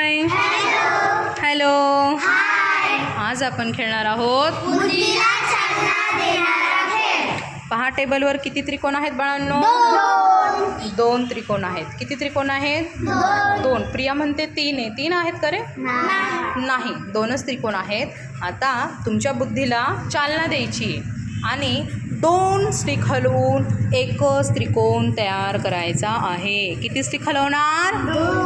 Hi hello आज आपण खेळणार आहोत. पहा टेबलवर किती त्रिकोण आहेत बाळांनो? दोन. दोन त्रिकोण आहेत. किती त्रिकोण आहेत? दोन. प्रिया म्हणते तीन आहे. तीन आहेत का रे? नाही. दोनच त्रिकोण आहेत. आता तुमच्या बुद्धीला चालना द्यायची आणि दोन स्टिक हलवून एकच त्रिकोण तयार करायचा आहे. किती स्टिक हलवणार?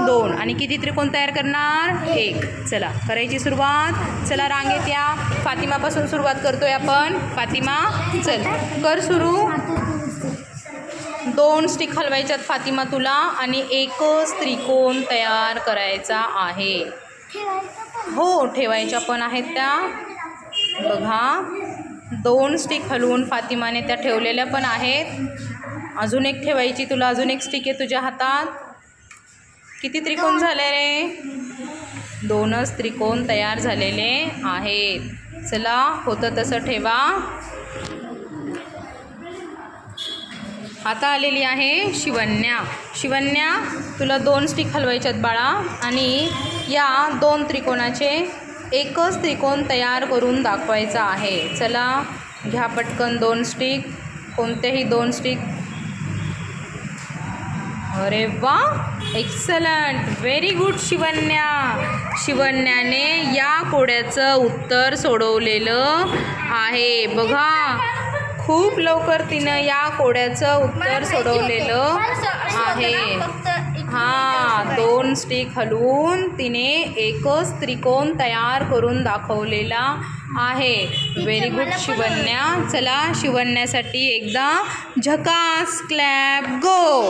दोन. आणि किती त्रिकोण तयार करणार? एक. चला करायची सुरुवात. चला रांगेत या फातिमापासून सुरुवात करतोय आपण. फातिमा चल. कर सुरू. दोन स्टिक हलवायच्यात फातिमा तुला आणि एकच त्रिकोण तयार करायचा आहे. हो ठेवायच्या पण आहेत त्या. बघा. दोन स्टिक हलवून फातिमाने त्या ठेवलेल्या पण आहेत. अजून एक ठेवायची तुला अजून एक स्टिक आहे तुझ्या हातात. किती त्रिकोण झाले रे? दोनच त्रिकोण तयार झालेले आहेत. चला होतं तसं ठेवा. आता आलेली आहे शिवन्या. शिवन्या तुला दोन स्टिक हलवायच्यात बाळा. आणि या दोन त्रिकोणाचे एकच त्रिकोण तयार करून दाखवायचा आहे. चला घ्या पटकन दोन स्टिक. कोणतेही दोन स्टिक. अरे वा! Excellent very good Shivanya. शिवन्याने या कोड्याचं उत्तर सोडवलेलं आहे. बघा खूप लवकर तिनं या कोड्याचं उत्तर सोडवलेलं आहे. हां दोन स्टिक हलवून तिने एकच त्रिकोण तयार करून दाखवलेला आहे. व्हेरी गुड शिवन्या चला शिवण्यासाठी एकदा झकास क्लॅप गो